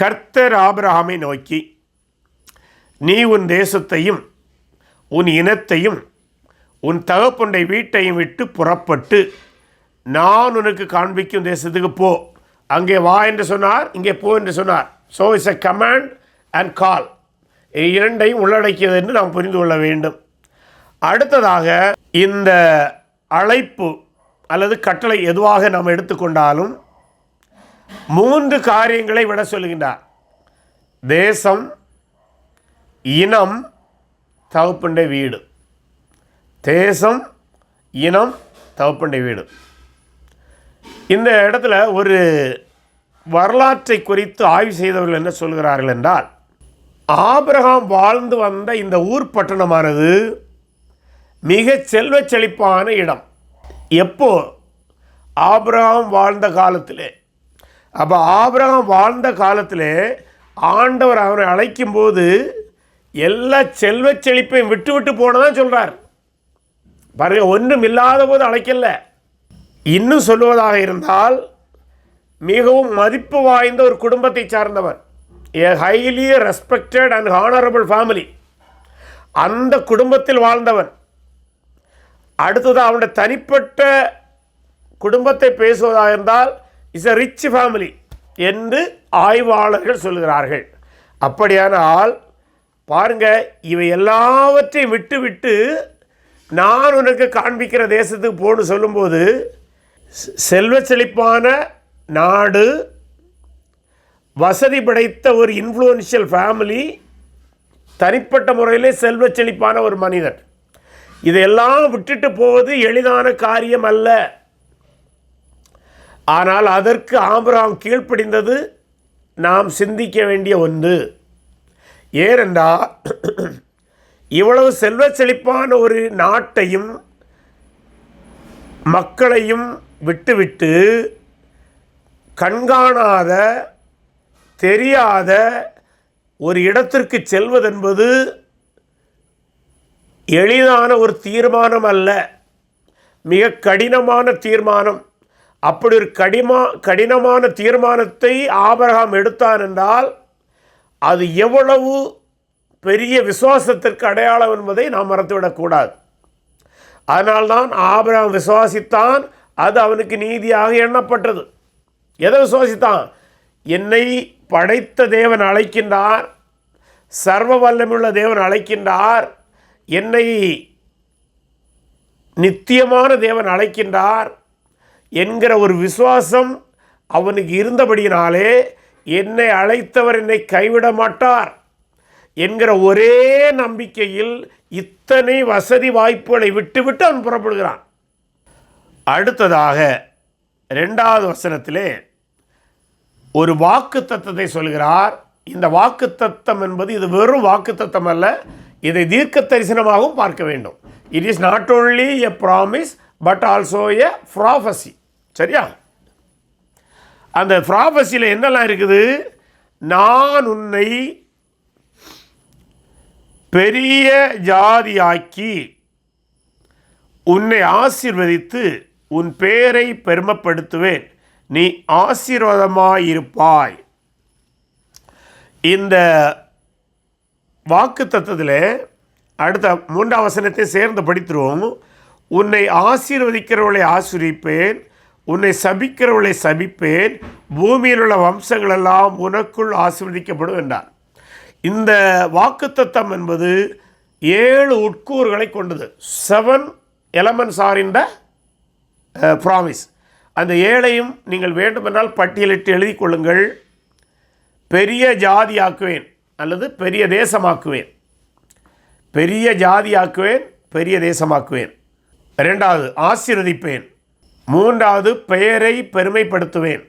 கர்த்தர் ஆபிரஹாமை நோக்கி நீ உன் தேசத்தையும் உன் இனத்தையும் உன் தகப்பண்டை வீட்டையும் விட்டு புறப்பட்டு நான் உனக்கு காண்பிக்கும் தேசத்துக்கு போ. அங்கே வா என்று சொன்னார். இங்கே போ என்று சொன்னார். So it's a command and call இரண்டையும் உள்ளடக்கியது என்று நாம் புரிந்து கொள்ள வேண்டும். அடுத்ததாக இந்த அழைப்பு அல்லது கட்டளை எதுவாக நாம் எடுத்துக்கொண்டாலும் மூன்று காரியங்களை விட சொல்லுகின்றார். தேசம் இனம் தகப்பண்டை வீடு. தேசம் இனம் தகப்பண்டை வீடு. இந்த இடத்துல ஒரு வரலாற்றை குறித்து ஆய்வு செய்தவர்கள் என்ன சொல்கிறார்கள் என்றால் ஆபிரகாம் வாழ்ந்து வந்த இந்த ஊர் பட்டணமானது மிக செல்வச் செழிப்பான இடம். எப்போ? ஆபிரகாம் வாழ்ந்த காலத்திலே. அப்போ ஆபிரகாம் வாழ்ந்த காலத்தில் ஆண்டவர் அவனை அழைக்கும்போது எல்லா செல்வ செழிப்பையும் விட்டு விட்டு போனதான் சொல்கிறார் பாருங்க ஒன்றும் இல்லாத போது அழைக்கல. இன்னும் சொல்லுவதாக இருந்தால் மிகவும் மதிப்பு வாய்ந்த ஒரு குடும்பத்தை சார்ந்தவர். A highly respected and honourable family அந்த குடும்பத்தில் வாழ்ந்தவன். அடுத்தது அவனுடைய தனிப்பட்ட குடும்பத்தை பேசுவதாக இருந்தால் இஸ் அ ரிச் ஃபேமிலி என்று ஆய்வாளர்கள் சொல்கிறார்கள் அப்படியானால் பாருங்க இவை எல்லாவற்றையும் விட்டுவிட்டு நான் உனக்கு காண்பிக்கிற தேசத்துக்கு போன்னு சொல்லும்போது செல்வ செழிப்பான நாடு வசதி படைத்த ஒரு இன்ஃப்ளூயன்ஷியல் ஃபேமிலி தனிப்பட்ட முறையிலே செல்வ செழிப்பான ஒரு மனிதன். இதையெல்லாம் விட்டுட்டு போவது எளிதான காரியம் அல்ல. ஆனால் அதற்கு ஆபிரகாம் கீழ்ப்படிந்தது நாம் சிந்திக்க வேண்டிய ஒன்று. ஏனென்றால் இவ்வளவு செல்வ செழிப்பான ஒரு நாட்டையும் மக்களையும் விட்டுவிட்டு கண்காணாத தெரியாத ஒரு இடத்திற்கு செல்வதென்பது எளிதான ஒரு தீர்மானம் அல்ல. மிக கடினமான தீர்மானம். அப்படி ஒரு கடிமா கடினமான தீர்மானத்தை ஆபரகாம் எடுத்தான் என்றால் அது எவ்வளவு பெரிய விசுவாசத்திற்கு அடையாளம் என்பதை நாம் மறந்துவிடக்கூடாது அதனால்தான் ஆபரகாம் விசுவாசித்தான் அது அவனுக்கு நீதியாக எண்ணப்பட்டது. எதை விசுவாசித்தான்? என்னை படைத்த தேவன் அழைக்கின்றார் சர்வ வல்லமுள்ள தேவன் அழைக்கின்றார் என்னை நித்தியமான தேவன் அழைக்கின்றார் என்கிற ஒரு விசுவாசம் அவனுக்கு இருந்தபடியினாலே என்னை அழைத்தவர் என்னை கைவிட மாட்டார் என்கிற ஒரே நம்பிக்கையில் இத்தனை வசதி வாய்ப்புகளை விட்டுவிட்டு அவன் புறப்படுகிறான். அடுத்ததாக ரெண்டாவது வசனத்திலே ஒரு வாக்கு தத்தத்தை சொல்கிறார். இந்த வாக்கு தத்தம் என்பது இது வெறும் வாக்கு தத்தம் அல்ல இதை தீர்க்க தரிசனமாகவும் பார்க்க வேண்டும். It is not only a promise but also a prophecy சரியா? அந்த ப்ராஃபஸியில் என்னெல்லாம் இருக்குது? நான் உன்னை பெரிய ஜாதியாக்கி உன்னை ஆசிர்வதித்து உன் பேரை பெருமைப்படுத்துவேன். நீ ஆசீர்வாதமாயிருப்பாய். இந்த வாக்கு தத்துவத்தில் அடுத்த மூன்றாம் வசனத்தை சேர்ந்து படித்துருவோம். உன்னை ஆசீர்வதிக்கிறவளை ஆசிரிப்பேன். உன்னை சபிக்கிறவளை சபிப்பேன். பூமியில் உள்ள வம்சங்களெல்லாம் உனக்குள் ஆசிர்வதிக்கப்படும் என்றார். இந்த வாக்குத்தத்தம் என்பது ஏழு உட்கூறுகளை கொண்டது. Seven elements are in the promise அந்த ஏழையும் நீங்கள் வேண்டுமென்றால் பட்டியலிட்டு எழுதி கொள்ளுங்கள். பெரிய ஜாதியாக்குவேன் அல்லது பெரிய தேசமாக்குவேன். பெரிய ஜாதியாக்குவேன் பெரிய தேசமாக்குவேன். ரெண்டாவது ஆசீர்வதிப்பேன். மூன்றாவது பெயரை பெருமைப்படுத்துவேன்.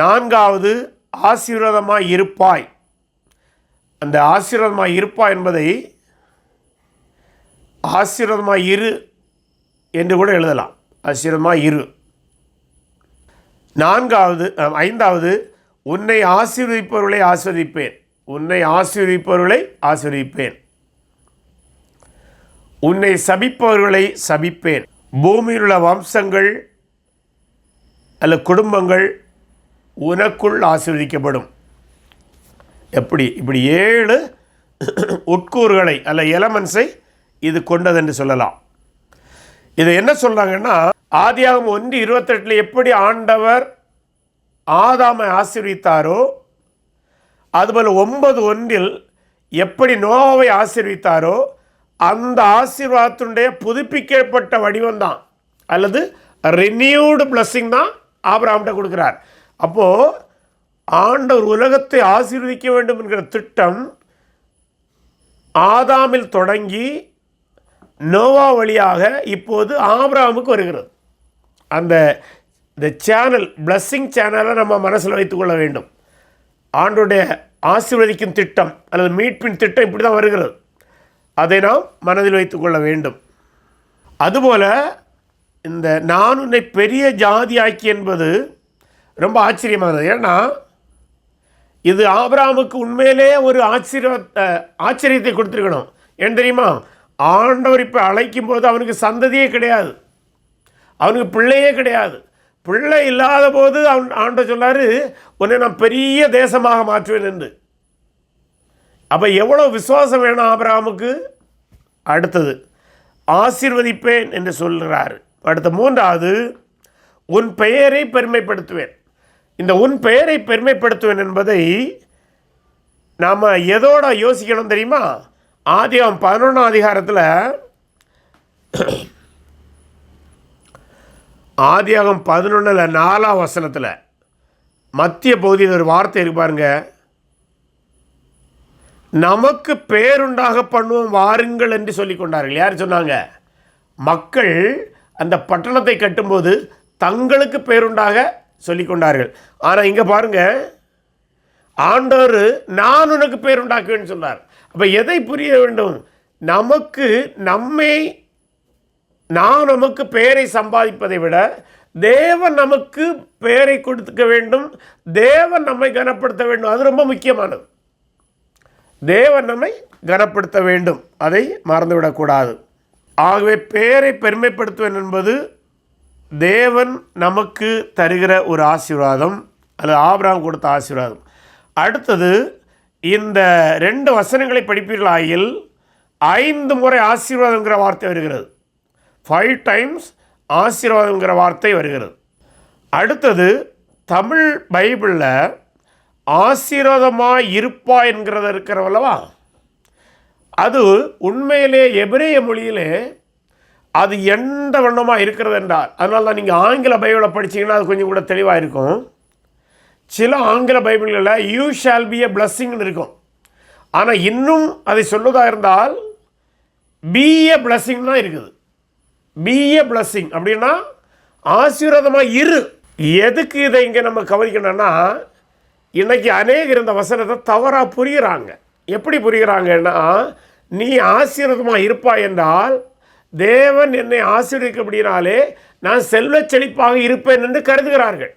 நான்காவது ஆசீர்வாதமாக இருப்பாய். அந்த ஆசீர்வாதமாக இருப்பாய் என்பதை ஆசீர்வாதமாக இரு என்று கூட எழுதலாம். ஆசீர்வாதமாக இரு. நான்காவது ஐந்தாவது உன்னை ஆசீர்வதிப்பவர்களை ஆஸ்வதிப்பேன். உன்னை ஆசீர்வதிப்பவர்களை ஆஸ்வதிப்பேன். உன்னை சபிப்பவர்களை சபிப்பேன். பூமியில் உள்ள வம்சங்கள் அல்ல குடும்பங்கள் உனக்குள் ஆசீர்வதிக்கப்படும். எப்படி? இப்படி ஏழு உட்கூறுகளை அல்ல எலமெண்ட்ஸை இது கொண்டது என்று சொல்லலாம். இது என்ன சொல்கிறாங்கன்னா ஆதியாகம் ஒன்று இருபத்தெட்டில் எப்படி ஆண்டவர் ஆதாமை ஆசீர்வித்தாரோ அதுபோல் ஒன்பது ஒன்றில் எப்படி நோவாவை ஆசீர்வித்தாரோ அந்த ஆசீர்வாதத்தினுடைய புதுப்பிக்கப்பட்ட வடிவம் தான் அல்லது ரினியூடு பிளஸ்ஸிங் தான் ஆபிரகாம்கிட்ட கொடுக்குறார். அப்போது ஆண்டவர் உலகத்தை ஆசீர்வதிக்க வேண்டும் என்கிற திட்டம் ஆதாமில் தொடங்கி நோவா வழியாக இப்போது ஆபிரகாமுக்கு வருகிறது. அந்த இந்த சேனல் பிளஸ்ஸிங் சேனலை நம்ம மனசில் வைத்துக்கொள்ள வேண்டும். ஆண்டுடைய ஆசீர்வதிக்கும் திட்டம் அல்லது மீட்பின் திட்டம் இப்படி தான் வருகிறது. அதை நாம் மனதில் வைத்துக்கொள்ள வேண்டும். அதுபோல் இந்த நான் உன்னை பெரிய ஜாதியாக்கி என்பது ரொம்ப ஆச்சரியமானது. ஏன்னா இது ஆபராமுக்கு உண்மையிலே ஒரு ஆச்சரிய ஆச்சரியத்தை கொடுத்துருக்கணும். ஏன் தெரியுமா? ஆண்டவர் இப்போ அழைக்கும் போது அவனுக்கு சந்ததியே கிடையாது. அவனுக்கு பிள்ளையே கிடையாது. பிள்ளை இல்லாத போது அவன் ஆண்டவர் சொன்னார் உன்னை நான் பெரிய தேசமாக மாற்றுவேன் என்று. அப்போ எவ்வளோ விசுவாசம் வேணும் ஆபிரகாமுக்கு? அடுத்தது ஆசிர்வதிப்பேன் என்று சொல்கிறார். அடுத்த மூன்றாவது உன் பெயரை பெருமைப்படுத்துவேன். இந்த உன் பெயரை பெருமைப்படுத்துவேன் என்பதை நாம் எதோட யோசிக்கணும் தெரியுமா? ஆதியம் பதினொன்றாம் அதிகாரத்தில் ஆதியாகம் பதினொன்றில் நாலாம் வசனத்தில் மத்திய பகுதியில் ஒரு வார்த்தை இருக்கு பாருங்கள் நமக்கு பேருண்டாக பண்ணுவோம் வாருங்கள் என்று சொல்லிக்கொண்டார்கள். யார் சொன்னாங்க? மக்கள் அந்த பட்டணத்தை கட்டும்போது தங்களுக்கு பேருண்டாக சொல்லிக்கொண்டார்கள். ஆனால் இங்கே பாருங்க. ஆண்டவர் நான் உனக்கு பேருண்டாக்குவேன்னு சொன்னார். அப்போ எதை புரிய வேண்டும்? நமக்கு நம்மை நான் நமக்கு பெயரை சம்பாதிப்பதை விட தேவன் நமக்கு பெயரை கொடுத்துக்க வேண்டும். தேவன் நம்மை கனப்படுத்த வேண்டும். அது ரொம்ப முக்கியமானது. தேவன் நம்மை கனப்படுத்த வேண்டும். அதை மறந்துவிடக்கூடாது. ஆகவே பெயரை பெருமைப்படுத்துவேன் என்பது தேவன் நமக்கு தருகிற ஒரு ஆசீர்வாதம் அது ஆபராம் கொடுத்த ஆசீர்வாதம். அடுத்தது இந்த ரெண்டு வசனங்களை படிப்பீர்களாயில் ஐந்து முறை ஆசீர்வாதங்கிற வார்த்தை வருகிறது. ஃபைவ் டைம்ஸ் ஆசீர்வாதங்கிற வார்த்தை வருகிறது. அடுத்தது தமிழ் பைபிளில் ஆசீர்வாதமாக இருப்பா என்கிறத இருக்கிறவல்லவா அது உண்மையிலே எபிரேய மொழியிலே அது எந்த வண்ணமாக இருக்கிறது என்றால் அதனால தான் நீங்கள் ஆங்கில பைபிளை படிச்சீங்கன்னா அது கொஞ்சம் கூட தெளிவாக இருக்கும் சில ஆங்கில பைபிள்களில் யூ ஷால் பி எ பிளஸ்ஸிங்னு இருக்கும். ஆனால் இன்னும் அதை சொல்லுவதாக இருந்தால் பி எ பிளஸ்ஸிங் தான் இருக்குது. பி எ பிளஸ்ஸிங் அப்படின்னா ஆசீர்வாதமாக இரு. எதுக்கு இதை இங்கே நம்ம கவனிக்கணும்னா இன்றைக்கி அநேகர் இந்த வசனத்தை தவறாக புரிகிறாங்க எப்படி புரிகிறாங்கன்னா நீ ஆசீர்வாதமாக இருப்பாய் என்றால் தேவன் என்னை ஆசீர்வதிக்கப்படினாலே நான் செல்வ செழிப்பாக இருப்பேன் என்று கருதுகிறார்கள்.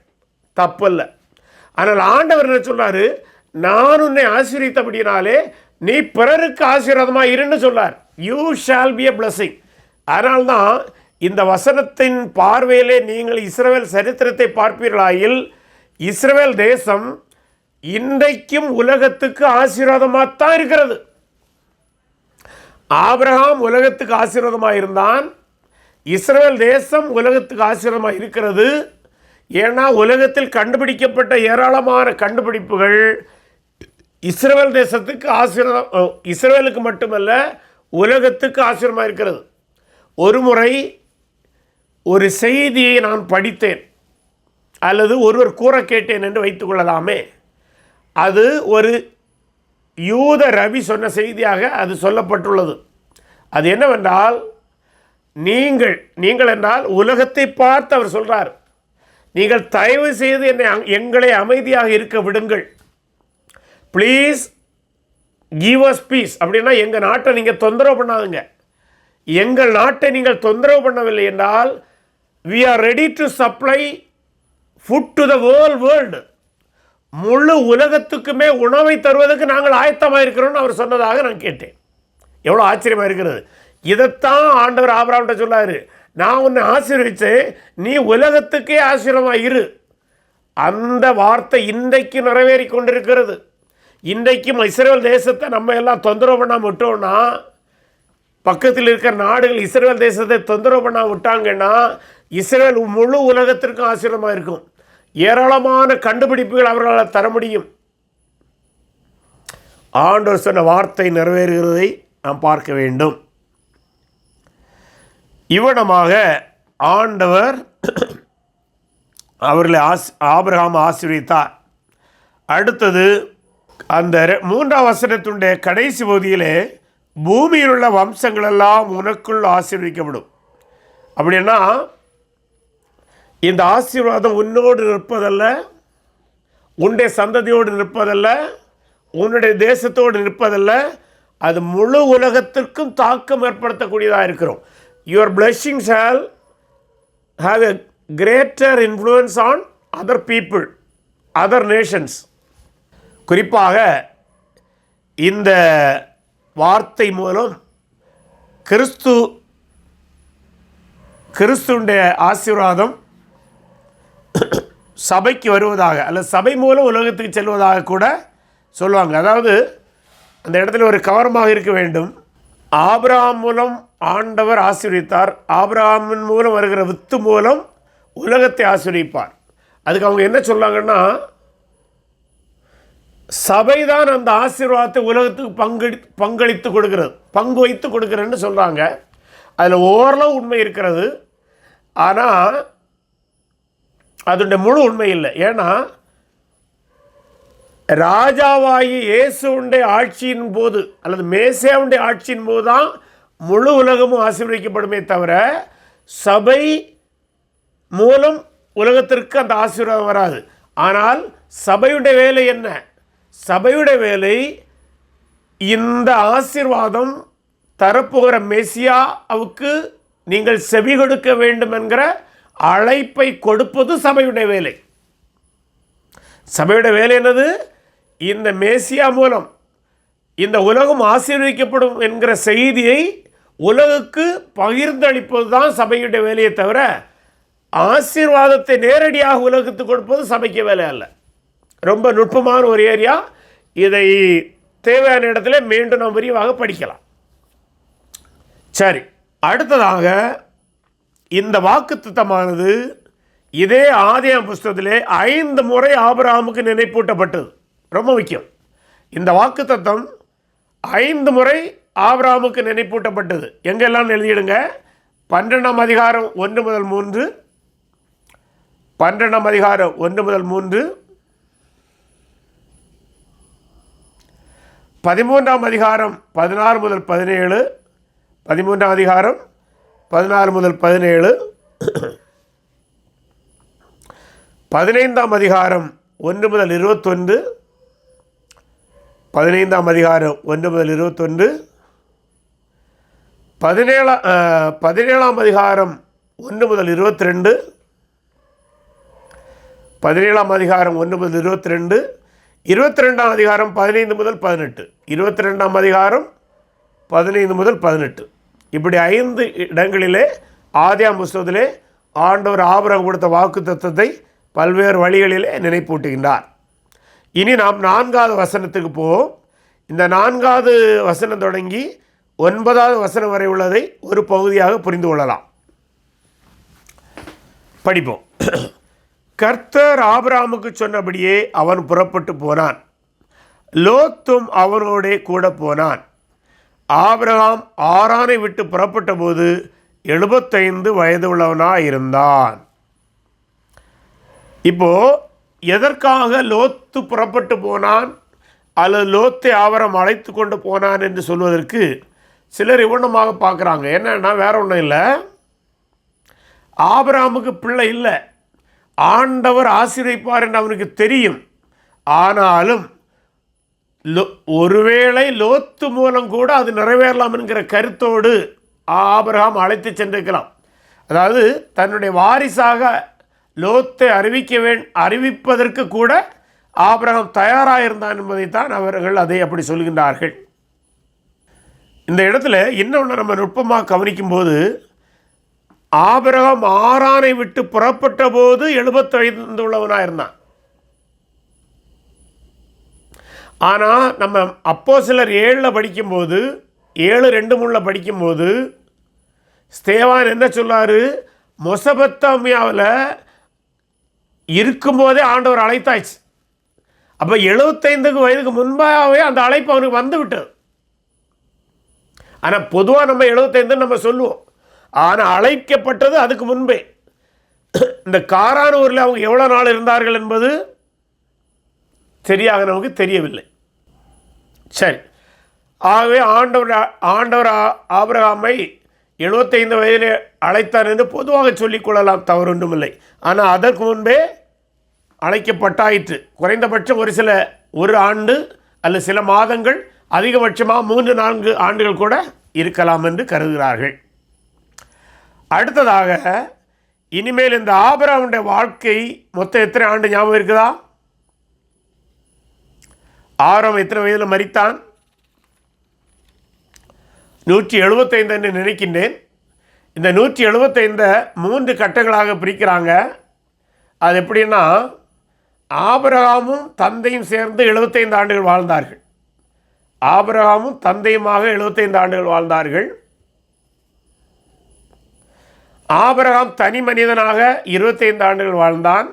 தப்பல்ல. ஆனால் ஆண்டவர் என்ன சொல்கிறார் நான் உன்னை ஆசீர்வித்தபடினாலே நீ பிறருக்கு ஆசீர்வாதமாக இருன்னு சொல்லார். You shall be a blessing அதனால்தான் இந்த வசனத்தின் பார்வையிலே நீங்கள் இஸ்ரவேல் சரித்திரத்தை பார்ப்பீர்களாயில் இஸ்ரவேல் தேசம் இன்றைக்கும் உலகத்துக்கு ஆசீர்வாதமாக தான் இருக்கிறது. ஆபிரகாம் உலகத்துக்கு ஆசீர்வாதமாக இருந்தான் இஸ்ரேல் தேசம் உலகத்துக்கு ஆசீர்வாதமாக இருக்கிறது ஏன்னா உலகத்தில் கண்டுபிடிக்கப்பட்ட ஏராளமான கண்டுபிடிப்புகள் இஸ்ரேல் தேசத்துக்கு ஆசீர்வாதம் இஸ்ரேலுக்கு மட்டுமல்ல உலகத்துக்கு ஆசீர்வமாக இருக்கிறது ஒரு முறை ஒரு செய்தியை நான் படித்தேன். அல்லது ஒருவர் கூற கேட்டேன் என்று வைத்துக்கொள்ளலாமே அது ஒரு யூத ரவி சொன்ன செய்தியாக அது சொல்லப்பட்டுள்ளது. அது என்னவென்றால் நீங்கள் நீங்கள் என்றால் உலகத்தை பார்த்து அவர் சொல்கிறார் நீங்கள் தயவு செய்து என்னை அங்- எங்களை அமைதியாக இருக்க விடுங்கள். ப்ளீஸ் கிவ் அஸ் பீஸ் அப்படின்னா எங்கள் நாட்டை நீங்கள் தொந்தரவு பண்ணாதுங்க. எங்கள் நாட்டை நீங்கள் தொந்தரவு பண்ணவில்லை என்றால் we are ready to supply food to the world world முழு உலகத்துக்குமே உணவை தருவதற்கு நாங்கள் ஆயத்தமாக இருக்கிறோம்னு அவர் சொன்னதாக நான் கேட்டேன். எவ்வளோ ஆச்சரியமாக இருக்கிறது. இதைத்தான் ஆண்டவர் ஆபராம்கிட்ட சொல்லாரு நான் உன்னை ஆசீர்வதிச்சேன் நீ உலகத்துக்கே ஆசீர்வமாக இரு. அந்த வார்த்தை இன்றைக்கு நிறைவேறி கொண்டிருக்கிறது. இன்றைக்கும் இஸ்ரேல் தேசத்தை நம்ம எல்லாம் தொந்தரவு பண்ணாமல் விட்டோம்னா பக்கத்தில் இருக்கிற நாடுகள் இஸ்ரேல் தேசத்தை தொந்தரவு பண்ண விட்டாங்கன்னா இஸ்ரேல் முழு உலகத்திற்கும் ஆசீர்வமாக இருக்கும் ஏராளமான கண்டுபிடிப்புகள் அவர்களால் தர முடியும். ஆண்டவர் சொன்ன வார்த்தை நிறைவேறுகிறதை நாம் பார்க்க வேண்டும். இவனமாக ஆண்டவர் அவர்களை ஆஸ் ஆபிரகாம் ஆசீர்வித்தார் அடுத்தது அந்த மூன்றாம் வசனத்துடைய கடைசி பகுதியிலே பூமியில் உள்ள வம்சங்களெல்லாம் உனக்குள் ஆசீர்விக்கப்படும். அப்படின்னா இந்த ஆசீர்வாதம் உன்னோடு நிற்பதல்ல உன்னுடைய சந்ததியோடு நிற்பதல்ல உன்னுடைய தேசத்தோடு நிற்பதல்ல அது முழு உலகத்திற்கும் தாக்கம் ஏற்படுத்தக்கூடியதாக இருக்கிறோம். Your blessings shall have a greater influence on other people other nations குறிப்பாக இந்த வார்த்தை மூலம் கிறிஸ்து கிறிஸ்துடைய ஆசீர்வாதம் சபைக்கு வருவதாக அல்லது சபை மூலம் உலகத்துக்கு செல்வதாக கூட சொல்லுவாங்க. அதாவது அந்த இடத்துல ஒரு கவனமாக இருக்க வேண்டும். ஆபிரகாம் மூலம் ஆண்டவர் ஆசீர்வித்தார் ஆபிரகாமின் மூலம் வருகிற வித்து மூலம் உலகத்தை ஆசீர்விப்பார் அதுக்கு அவங்க என்ன சொல்றாங்கன்னா சபைதான் அந்த ஆசீர்வாதத்தை உலகத்துக்கு பங்கெடு பங்களித்து கொடுக்கிறது. பங்கு வைத்து கொடுக்குறேன்னு சொல்கிறாங்க அதில் ஓரளவு உண்மை இருக்கிறது. ஆனால் அதனுடைய முழு உண்மை இல்லை. ஏன்னா ராஜாவாகி இயேசுடைய ஆட்சியின் போது அல்லது மேசேவுடைய ஆட்சியின் போது தான் முழு உலகமும் ஆசீர்வதிக்கப்படுமே தவிர சபை மூலம் உலகத்திற்கு அந்த ஆசீர்வாதம் வராது. ஆனால் சபையுடைய வேலை என்ன? சபையுடைய வேலை இந்த ஆசீர்வாதம் தரப்போகிற மெசியாவுக்கு நீங்கள் செவி கொடுக்க வேண்டும் என்கிற அழைப்பை கொடுப்பது சபையுடைய வேலை. சபையுடைய வேலை என்னது? இந்த மேசியா மூலம் இந்த உலகம் ஆசீர்வதிக்கப்படும் என்கிற செய்தியை உலகுக்கு பகிர்ந்தளிப்பது தான் சபையுடைய வேலையை தவிர ஆசீர்வாதத்தை நேரடியாக உலகத்துக்கு கொடுப்பது சபைக்கு வேலை அல்ல. ரொம்ப நுட்பமான ஒரு ஏரியா. இதை தேவையான இடத்துல மீண்டும் நாம் விரிவாக படிக்கலாம். சரி அடுத்ததாக இந்த வாக்குத்தத்தமானது இதே ஆதியம் புஸ்தகத்திலே ஐந்து முறை ஆபராமுக்கு நினைப்பூட்டப்பட்டது. ரொம்ப முக்கியம். இந்த வாக்குத்தத்தம் ஐந்து முறை ஆபராமுக்கு நினைப்பூட்டப்பட்டது. எங்கெல்லாம் எழுதிடுங்க? பன்னெண்டாம் அதிகாரம் ஒன்று முதல் மூன்று. பன்னெண்டாம் அதிகாரம் ஒன்று முதல் மூன்று. பதிமூன்றாம் அதிகாரம் பதினாறு முதல் பதினேழு. பதிமூன்றாம் அதிகாரம் பதினாறு முதல் பதினேழு. பதினைந்தாம் அதிகாரம் ஒன்று முதல் இருபத்தொன்று. பதினைந்தாம் அதிகாரம் ஒன்று முதல் இருபத்தொன்று. பதினேழாம் பதினேழாம் அதிகாரம் ஒன்று முதல் இருபத்தி ரெண்டு பதினேழாம் அதிகாரம் ஒன்று முதல் இருபத்தி ரெண்டு இருபத்தி ரெண்டாம் அதிகாரம் பதினைந்து முதல் பதினெட்டு. இருபத்தி ரெண்டாம் அதிகாரம் பதினைந்து முதல் பதினெட்டு. இப்படி ஐந்து இடங்களிலே ஆதியாம் புஸ்தகத்திலே ஆண்டவர் ஆபரகம் கொடுத்த வாக்கு தத்துவத்தை பல்வேறு வழிகளிலே நினைப்பூட்டுகின்றார். இனி நாம் நான்காவது வசனத்துக்கு போவோம். இந்த நான்காவது வசனம் தொடங்கி ஒன்பதாவது வசனம் வரை உள்ளதை ஒரு பகுதியாக புரிந்து கொள்ளலாம். படிப்போம். கர்த்தர் ஆபராமுக்கு சொன்னபடியே அவன் புறப்பட்டு போனான். லோத்தும் அவனோடே கூட போனான். ஆபிரகாம் ஆரானை விட்டு புறப்பட்ட போது எழுபத்தைந்து வயது உள்ளவனாக இருந்தான் இப்போ எதற்காக லோத்து புறப்பட்டு போனான்? அல்லது லோத்தை ஆவரம் அழைத்து கொண்டு போனான் என்று சொல்வதற்கு சிலர் இவ்வளமாக பார்க்குறாங்க. என்னன்னா வேற ஒன்றும் இல்லை. ஆபராமுக்கு பிள்ளை இல்லை. ஆண்டவர் ஆசிரியப்பார் என்று அவனுக்கு தெரியும். ஆனாலும் லோ- ஒருவேளை லோத்து மூலம் கூட அது நிறைவேறலாம் என்கிற கருத்தோடு ஆபிரகாம் அழைத்து சென்றிருக்கலாம். அதாவது தன்னுடைய வாரிசாக லோத்தை அறிவிக்க வே அறிவிப்பதற்கு கூட ஆபிரகாம் தயாராக இருந்தான் என்பதைத்தான் அவர்கள் அதை அப்படி சொல்கின்றார்கள். இந்த இடத்துல இன்னொன்று நம்ம நுட்பமாக கவனிக்கும்போது ஆபிரகம் ஆறானை விட்டு புறப்பட்ட போது எழுபத்தைந்து உள்ளவனாக இருந்தான் ஆனால் நம்ம அப்போ சிலர் ஏழில் படிக்கும்போது ஏழு ரெண்டு மூணில் படிக்கும்போது ஸ்தேவான் என்ன சொல்லார்? மொசபத்தாமியாவில் இருக்கும்போதே ஆண்டவர் அழைத்தாச்சு. அப்போ எழுபத்தைந்துக்கு வயதுக்கு முன்பாகவே அந்த அழைப்பு அவனுக்கு வந்து விட்டது ஆனால் பொதுவாக நம்ம எழுபத்தைந்துன்னு நம்ம சொல்லுவோம். ஆனால் அழைக்கப்பட்டது அதுக்கு முன்பே. இந்த காரானூரில் அவங்க எவ்வளோ நாள் இருந்தார்கள் என்பது சரியாக தெரியவில்லை. சரி. ஆகவே ஆண்டவர் ஆண்டவர் ஆ- ஆபிரகாமை எழுபத்தைந்து வயதில் அழைத்தார் என்று பொதுவாக சொல்லிக் கொள்ளலாம் தவறொன்றுமில்லை. ஆனால் அதற்கு முன்பே அழைக்கப்பட்டாயிற்று. குறைந்தபட்சம் ஒரு சில ஒரு ஆண்டு அல்லது சில மாதங்கள் அதிகபட்சமாக மூன்று நான்கு ஆண்டுகள் கூட இருக்கலாம் என்று கருதுகிறார்கள். அடுத்ததாக இனிமேல் இந்த ஆபராவுடைய வாழ்க்கை மொத்தம் எத்தனை ஆண்டு ஞாபகம் இருக்குதா? ஆரம் எத்தனை வயதில் மறித்தான் நூற்றி எழுபத்தைந்து என்று நினைக்கின்றேன். இந்த நூற்றி எழுபத்தைந்தை மூன்று கட்டங்களாக பிரிக்கிறாங்க. அது எப்படின்னா ஆபரகாமும் தந்தையும் சேர்ந்து எழுபத்தைந்து ஆண்டுகள் வாழ்ந்தார்கள். ஆபரகாமும் தந்தையுமாக எழுபத்தைந்து ஆண்டுகள் வாழ்ந்தார்கள். ஆபரகாம் தனி மனிதனாக இருபத்தைந்து ஆண்டுகள் வாழ்ந்தான்.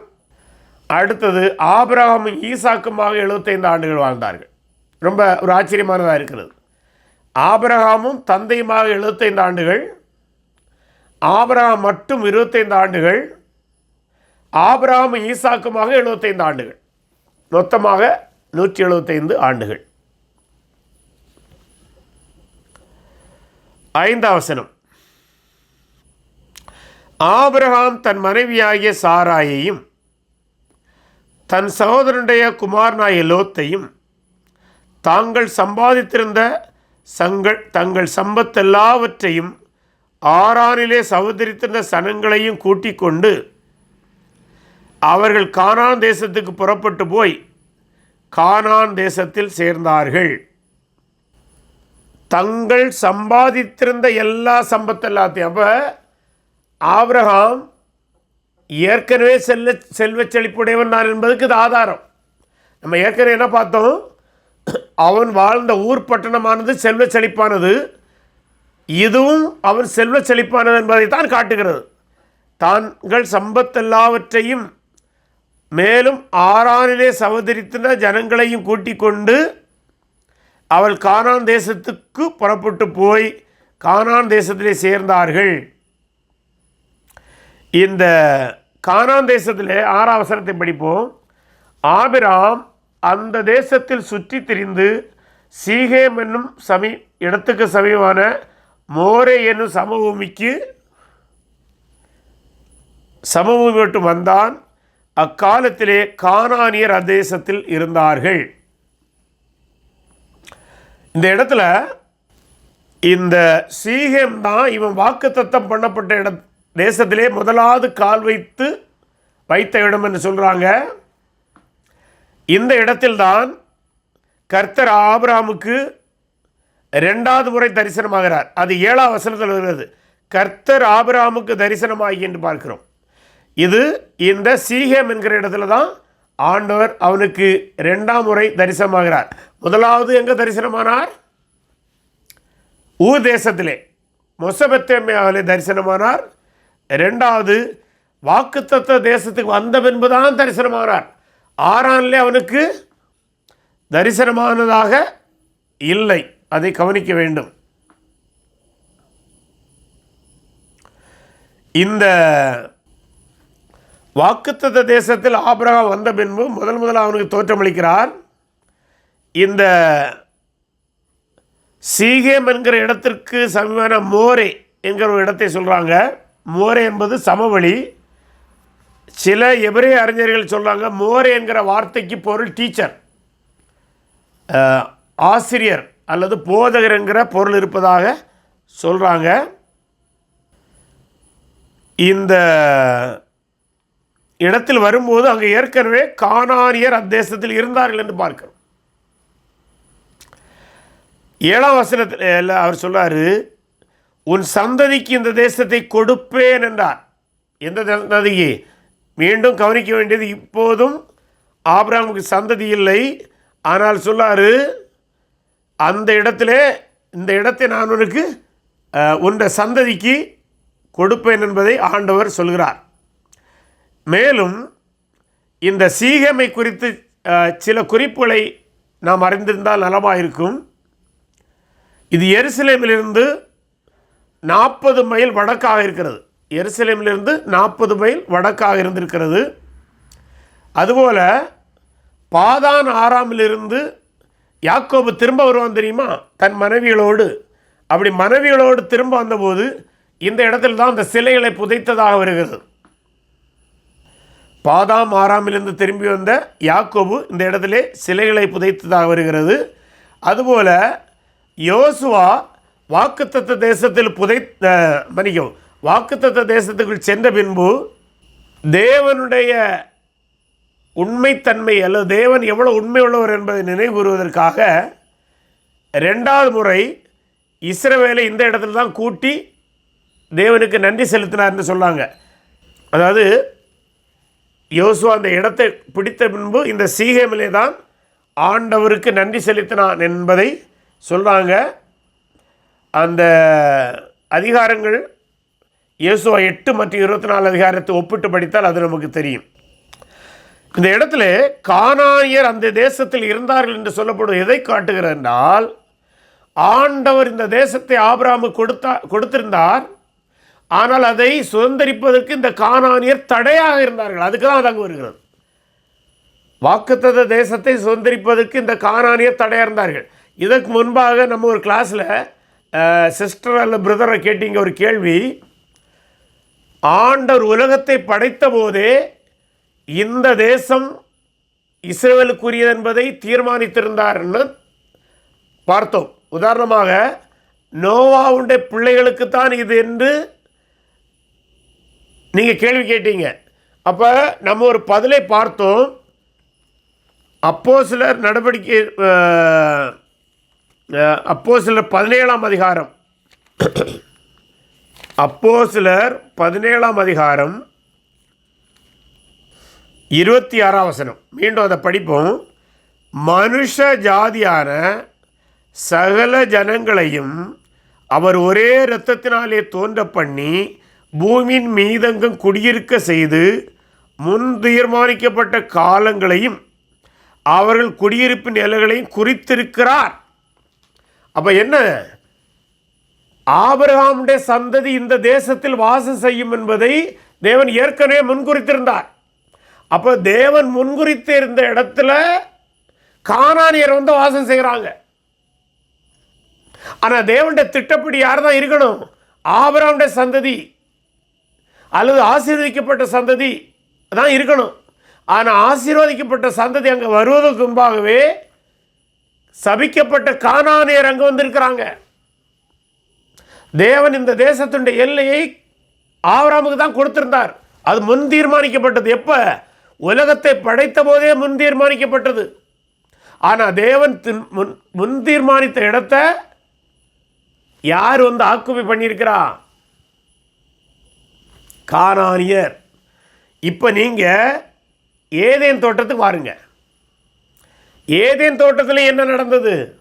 அடுத்தது ஆபிரகாமும் ஈசாக்குமாக எழுபத்தைந்து ஆண்டுகள் வாழ்ந்தார்கள். ரொம்ப ஒரு ஆச்சரியமானதாக இருக்கிறது. ஆபிரகாமும் தந்தையுமாக எழுபத்தைந்து ஆண்டுகள் ஆபிரகாம் மட்டும் இருபத்தைந்து ஆண்டுகள் ஆபிரகாமும் ஈசாக்குமாக எழுபத்தைந்து ஆண்டுகள். மொத்தமாக நூற்றி எழுபத்தைந்து ஆண்டுகள். ஐந்தாவசனம் ஆபிரகாம் தன் மனைவியாகிய சாராயையும் தன் சகோதரனுடைய குமாரனாய லோத்தையும் தாங்கள் சம்பாதித்திருந்த சங்கள் தங்கள் சம்பத்தெல்லாவற்றையும் ஆறானிலே சகோதரித்திருந்த சனங்களையும் கூட்டிக் கொண்டு அவர்கள் கானான் தேசத்துக்கு புறப்பட்டு போய் கானான் தேசத்தில் சேர்ந்தார்கள். தங்கள் சம்பாதித்திருந்த எல்லா சம்பத்தெல்லாத்தையும் அப்போ ஆப்ரஹாம் ஏற்கனவே செல்ல செல்வச் செழிப்புடையவன் தான் என்பதுக்கு இது ஆதாரம். நம்ம ஏற்கனவே என்ன பார்த்தோம்? அவன் வாழ்ந்த ஊர் பட்டணமானது செல்வ செழிப்பானது. இதுவும் அவன் செல்வ செழிப்பானது என்பதை தான் காட்டுகிறது. தாங்கள் சம்பத்தெல்லாவற்றையும் மேலும் ஆறானிலே சகோதரித்தின ஜனங்களையும் கூட்டிக் கொண்டு அவள் கானான் தேசத்துக்கு புறப்பட்டு போய் கானான் தேசத்திலே சேர்ந்தார்கள். இந்த கானான் தேசத்திலே ஆறாம் வசனத்தை படிப்போம். ஆபிராம் அந்த தேசத்தில் சுற்றி திரிந்து சீகேம் என்னும் சமீ இடத்துக்கு சமீபமான மோரே என்னும் சமபூமிக்கு சமபூமி விட்டு வந்தான். அக்காலத்திலே கானானியர் அதேசத்தில் இருந்தார்கள். இந்த இடத்துல இந்த சீகேம் தான் இவன் வாக்குத்தத்தம் பண்ணப்பட்ட இட தேசத்திலே முதலாவது கால் வைத்து வைத்த இடம் என்று சொல்கிறாங்க இந்த இடத்தில்தான் கர்த்தர் ஆபிராமுக்கு ரெண்டாவது முறை தரிசனமாகிறார். அது ஏழாம் வசனத்தில் வருகிறது. கர்த்தர் ஆபிராமுக்கு தரிசனமாகி என்று பார்க்கிறோம். இது இந்த சீகேம் என்கிற இடத்துல தான் ஆண்டவர் அவனுக்கு ரெண்டாம் முறை தரிசனமாகிறார். முதலாவது எங்கே தரிசனமானார்? ஊர் தேசத்திலே. மொசபத்தேமியாவிலே தரிசனமானார். ரெண்டாவது வாக்குத்தத்த தேசத்துக்கு வந்த பின்பு தான் தரிசனமானார் ஆறான்லே அவனுக்கு தரிசனமானதாக இல்லை. அதை கவனிக்க வேண்டும். இந்த வாக்குத்தத்த தேசத்தில் ஆபிரகாம் வந்த பின்பு முதல் முதல் அவனுக்கு தோற்றமளிக்கிறார். இந்த சீகேம் என்கிற இடத்திற்கு சமீபமான மோரே என்கிற ஒரு இடத்தை சொல்கிறாங்க மோரே என்பது சமவெளி. சில எபிரே அறிஞர்கள் சொல்கிறாங்க மோரே என்கிற வார்த்தைக்கு பொருள் டீச்சர். ஆசிரியர் அல்லது போதகர் என்கிற பொருள் இருப்பதாக சொல்கிறாங்க இந்த இடத்தில் வரும்போது அங்கே ஏற்கனவே கானானியர் அத்தேசத்தில் இருந்தார்கள் என்று பார்க்கிறோம். ஏழாம் வசனத்தில் அவர் சொல்கிறார் உன் சந்ததிக்கு இந்த தேசத்தை கொடுப்பேன் என்றார். எந்த சந்ததிக்கு? மீண்டும் கவனிக்க வேண்டியது இப்போதும் ஆபிரகாமுக்கு சந்ததி இல்லை. ஆனால் சொல்லாரு அந்த இடத்துல இந்த இடத்தை நான் உனக்கு உன்ற சந்ததிக்கு கொடுப்பேன் என்பதை ஆண்டவர் சொல்கிறார். மேலும் இந்த சீகமை குறித்து சில குறிப்புகளை நாம் அறிந்திருந்தால் நலமாக இருக்கும் இது எருசலேமிலிருந்து நாற்பது மைல் வடக்காக இருக்கிறது. எருசலேமிலிருந்து நாற்பது மைல் வடக்காக இருந்திருக்கிறது. அதுபோல் பாதான் ஆறாமிலிருந்து யாக்கோபு திரும்ப வருவான் தெரியுமா? தன் மனைவிகளோடு. அப்படி மனைவிகளோடு திரும்ப வந்தபோது இந்த இடத்துல தான் அந்த சிலைகளை புதைத்ததாக வருகிறது. பாதாம் ஆறாமிலிருந்து திரும்பி வந்த யாக்கோபு இந்த இடத்துல சிலைகளை புதைத்ததாக வருகிறது. அதுபோல் யோசுவா வாக்குத்தத்த தேசத்தில் புதை மன்னிக்கும் வாக்குத்தத்த தேசத்துக்குள் சென்ற பின்பு தேவனுடைய உண்மைத்தன்மை அல்லது தேவன் எவ்வளவு உண்மை உள்ளவர் என்பதை நினைவுறுவதற்காக ரெண்டாவது முறை இஸ்ரவேலை இந்த இடத்துல தான் கூட்டி தேவனுக்கு நன்றி செலுத்தினார்னு சொன்னாங்க. அதாவது யோசுவா அந்த இடத்தை பிடித்த பின்பு இந்த சீகமிலே தான் ஆண்டவருக்கு நன்றி செலுத்தினான் என்பதை சொல்கிறாங்க அந்த அதிகாரங்கள் இயேசுவா எட்டு மற்றும் இருபத்தி நாலு அதிகாரத்தை ஒப்பிட்டு படித்தால் அது நமக்கு தெரியும். இந்த இடத்துல கானானியர் அந்த தேசத்தில் இருந்தார்கள் என்று சொல்லப்படும் எதை காட்டுகிறது என்றால் ஆண்டவர் இந்த தேசத்தை ஆபராமு கொடுத்தா கொடுத்திருந்தார். ஆனால் அதை சுதந்திரிப்பதற்கு இந்த கானானியர் தடையாக இருந்தார்கள். அதுக்கு தான் அது அங்கு வருகிறது. வாக்குத்தத தேசத்தை சுதந்திரிப்பதற்கு இந்த கானானியர் தடையாக இருந்தார்கள். இதற்கு முன்பாக நம்ம ஒரு கிளாஸில் சிஸ்டர் அல்ல பிரதரை கேட்டீங்க ஒரு கேள்வி. ஆண்டர் உலகத்தை படைத்த போதே இந்த தேசம் இஸ்ரேலுக்குரியது என்பதை தீர்மானித்திருந்தார்னு பார்த்தோம். உதாரணமாக நோவாவுடைய பிள்ளைகளுக்குத்தான் இது என்று நீங்கள் கேள்வி கேட்டீங்க. அப்போ நம்ம ஒரு பதிலை பார்த்தோம். அப்போ சிலர் நடவடிக்கை அப்போ சிலர் பதினேழாம் அதிகாரம். அப்போ சிலர் பதினேழாம் அதிகாரம் இருபத்தி ஆறாம் வசனம். மீண்டும் அதை படிப்போம். மனுஷ ஜாதியான சகல ஜனங்களையும் அவர் ஒரே இரத்தத்தினாலே தோன்ற பண்ணி பூமியின் மீதங்கும் குடியிருக்க செய்து முன் தீர்மானிக்கப்பட்ட காலங்களையும் அவர்கள் குடியிருப்பு நிலைகளையும் குறித்திருக்கிறார். அப்போ என்ன? ஆபரகாமுடைய சந்ததி இந்த தேசத்தில் வாசம் செய்யும் என்பதை தேவன் ஏற்கனவே முன்குறித்திருந்தார். அப்போ தேவன் முன்குறித்து இருந்த இடத்துல காணானியர் வந்து வாசம் செய்கிறாங்க ஆனால் தேவனுடைய திட்டப்படி யார் தான் இருக்கணும்? ஆபிரகாமுடைய சந்ததி அல்லது ஆசீர்வதிக்கப்பட்ட சந்ததி தான் இருக்கணும். ஆனால் ஆசீர்வதிக்கப்பட்ட சந்ததி அங்கே வருவதற்கு முன்பாகவே சபிக்கப்பட்ட காணானியர் அங்கே வந்திருக்கிறாங்க. தேவன் இந்த தேசத்துடைய எல்லையை ஆவராமுக்கு தான் கொடுத்திருந்தார். அது முன் தீர்மானிக்கப்பட்டது. எப்போ? உலகத்தை படைத்த போதே முன் தீர்மானிக்கப்பட்டது. ஆனால் தேவன் முன் முன் தீர்மானித்த இடத்த யார் வந்து ஆக்குபை பண்ணியிருக்கிறா? கானானியர். இப்போ நீங்கள் ஏதேன் தோட்டத்துக்கு வாருங்கள் ஏதேன் தோட்டத்தில் என்ன நடந்தது?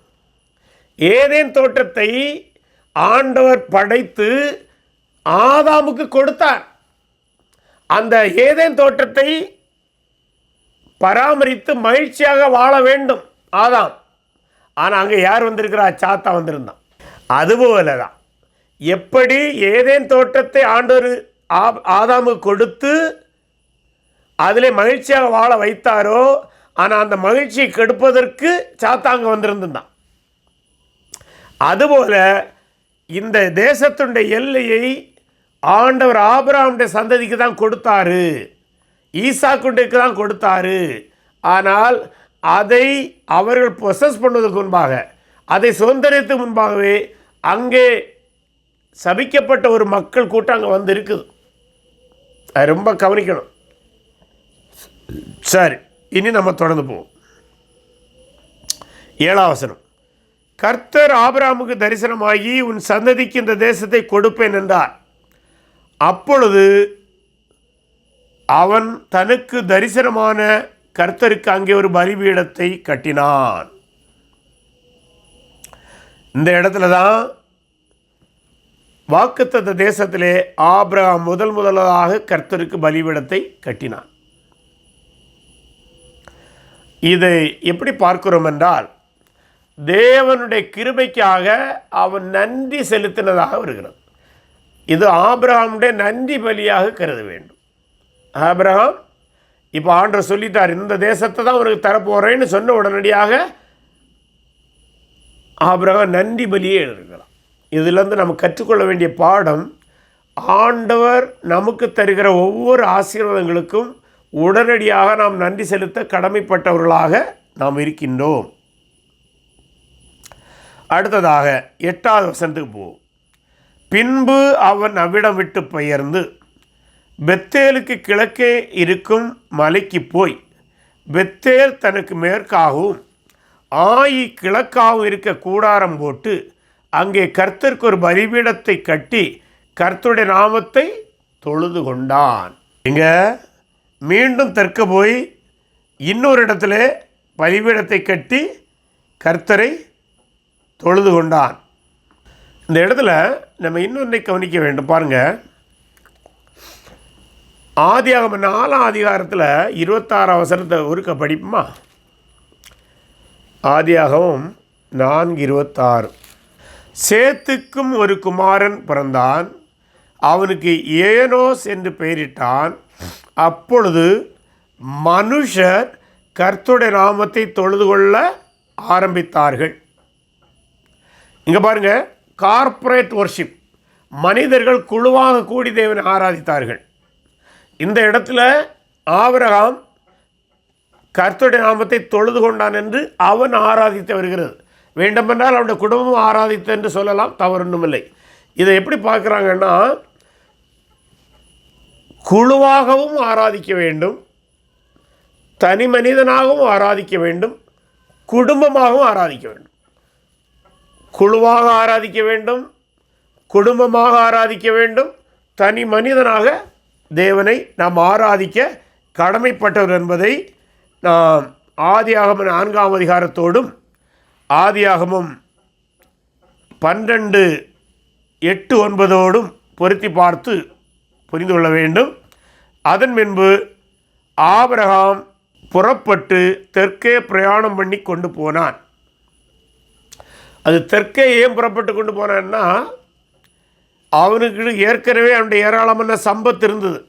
ஏதேன் தோட்டத்தை ஆண்டவர் படைத்து ஆதாமுக்கு கொடுத்தார். அந்த ஏதேன் தோட்டத்தை பராமரித்து மகிழ்ச்சியாக வாழ வேண்டும். ஆதாம். ஆனால் அங்கே யார் வந்திருக்கிறா? சாத்தா வந்திருந்தான். அதுபோல தான் எப்படி ஏதேன் தோட்டத்தை ஆண்டவர் ஆ- ஆதாமுக்கு கொடுத்து அதிலே மகிழ்ச்சியாக வாழ வைத்தாரோ ஆனால் அந்த மகிழ்ச்சியை கெடுப்பதற்கு சாத்தாங்க வந்திருந்தான். அதுபோல் இந்த தேசத்துடைய எல்லையை ஆண்டவர் ஆபராமுடைய சந்ததிக்கு தான் கொடுத்தாரு. ஈசாக்குண்டுக்கு தான் கொடுத்தாரு. ஆனால் அதை அவர்கள் பொசஸ் பண்ணுவதற்கு முன்பாக அதை சுதந்திரத்துக்கு முன்பாகவே அங்கே சபிக்கப்பட்ட ஒரு மக்கள் கூட்டம் அங்கே வந்து இருக்குது. அது ரொம்ப கவனிக்கணும். சரி. இனி நம்ம தொடர்ந்து போவோம். ஏழாம் வசனம். கர்த்தர் ஆபிராமுக்கு தரிசனமாகி உன் சந்ததிக்கு இந்த தேசத்தை கொடுப்பேன் என்றார். அப்பொழுது அவன் தனக்கு தரிசனமான கர்த்தருக்கு அங்கே ஒரு பலிபீடத்தை கட்டினான். இந்த இடத்துல தான் வாக்குத்தத்த தேசத்திலே ஆபிரகாம் முதல் முதலாக கர்த்தருக்கு பலிபீடத்தை கட்டினான். இதை எப்படி பார்க்கிறோம் என்றால் தேவனுடைய கிருபைக்காக அவன் நன்றி செலுத்தினதாக வருகிறது. இது ஆபிரகாமுடைய நன்றி பலியாக கருத வேண்டும். ஆபிரகாம் இப்போ ஆண்டர் சொல்லிட்டார் இந்த தேசத்தை தான் அவனுக்கு தரப்போகிறேன்னு சொன்ன உடனடியாக ஆபிரகாம் நன்றி பலியே எழுதுகிறான் இதிலிருந்து நம்ம கற்றுக்கொள்ள வேண்டிய பாடம் ஆண்டவர் நமக்கு தருகிற ஒவ்வொரு ஆசீர்வாதங்களுக்கும் உடனடியாக நாம் நன்றி செலுத்த கடமைப்பட்டவர்களாக நாம் இருக்கின்றோம். அடுத்ததாக எட்டாவது வசனத்துக்கு போவோம். பின்பு அவன் அவ்விடம் விட்டு பெயர்ந்து பெத்தேலுக்கு கிழக்கே இருக்கும் மலைக்கு போய் பெத்தேல் தனக்கு மேற்காகவும் ஆயி கிழக்காகவும் இருக்க கூடாரம் போட்டு அங்கே கர்த்தருக்கு ஒரு பலிபீடத்தை கட்டி கர்த்தருடைய நாமத்தை தொழுது கொண்டான். இங்க மீண்டும் தற்க போய் இன்னொரு இடத்துல பலிபீடத்தை கட்டி கர்த்தரை தொழுது கொண்டான். இந்த இடத்துல நம்ம இன்னொன்றை கவனிக்க வேண்டும். பாருங்கள் ஆதியாகம நாலாம் அதிகாரத்தில் இருபத்தாறு அவசரத்தை ஒருக்க படிப்புமா? ஆதியாகவும் நான்கு இருபத்தாறு. சேத்துக்கும் ஒரு குமாரன் பிறந்தான். அவனுக்கு ஏனோஸ் என்று பெயரிட்டான். அப்பொழுது மனுஷர் கர்த்துடைய நாமத்தை தொழுது கொள்ள ஆரம்பித்தார்கள். இங்கே பாருங்கள் கார்ப்பரேட் ஒர்ஷிப் மனிதர்கள் குழுவாக கூடி தேவனை ஆராதித்தார்கள். இந்த இடத்துல ஆவரகாம் கர்த்தருடைய நாமத்தை தொழுது கொண்டான் என்று அவன் ஆராதித்து வருகிறது. வேண்டுமென்றால் அவனுடைய குடும்பமும் ஆராதித்து என்று சொல்லலாம் இல்லை இதை எப்படி பார்க்குறாங்கன்னா குழுவாகவும் ஆராதிக்க வேண்டும். தனி மனிதனாகவும் ஆராதிக்க வேண்டும். குடும்பமாகவும் ஆராதிக்க வேண்டும். குழுவாக ஆராதிக்க வேண்டும். குடும்பமாக ஆராதிக்க வேண்டும். தனி மனிதனாக தேவனை நாம் ஆராதிக்க கடமைப்பட்டவர் என்பதை நாம் ஆதியாகம நான்காம் அதிகாரத்தோடும் ஆதியாகமும் பன்னெண்டு எட்டு ஒன்பதோடும் பொருத்தி பார்த்து புரிந்து கொள்ள வேண்டும். அதன் பின்பு ஆபரகாம் புறப்பட்டு தெற்கே பிரயாணம் பண்ணி கொண்டு போனான். அது தெற்கே ஏன் புறப்பட்டு கொண்டு போனான்னா அவனுக்கு ஏற்கனவே அவனுடைய ஏராளமான சம்பத்து இருந்தது.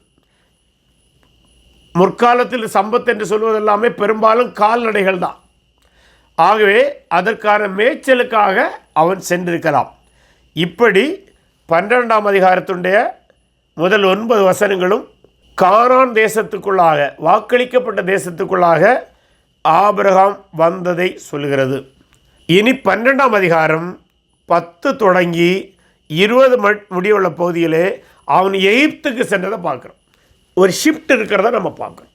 முற்காலத்தில் சம்பத்து என்று சொல்வதெல்லாமே பெரும்பாலும் கால்நடைகள் தான். ஆகவே அதற்கான மேய்ச்சலுக்காக அவன் சென்றிருக்கலாம். இப்படி பன்னிரெண்டாம் அதிகாரத்துடைய முதல் ஒன்பது வசனங்களும் காரான் தேசத்துக்குள்ளாக வாக்களிக்கப்பட்ட தேசத்துக்குள்ளாக ஆபிரகாம் வந்ததை சொல்கிறது இனி பன்னெண்டாம் அதிகாரம் பத்து தொடங்கி இருபது மட் முடிவுள்ள பகுதியிலே அவன் எகிப்துக்கு சென்றதை பார்க்குறோம். ஒரு ஷிஃப்ட் இருக்கிறத நம்ம பார்க்குறோம்.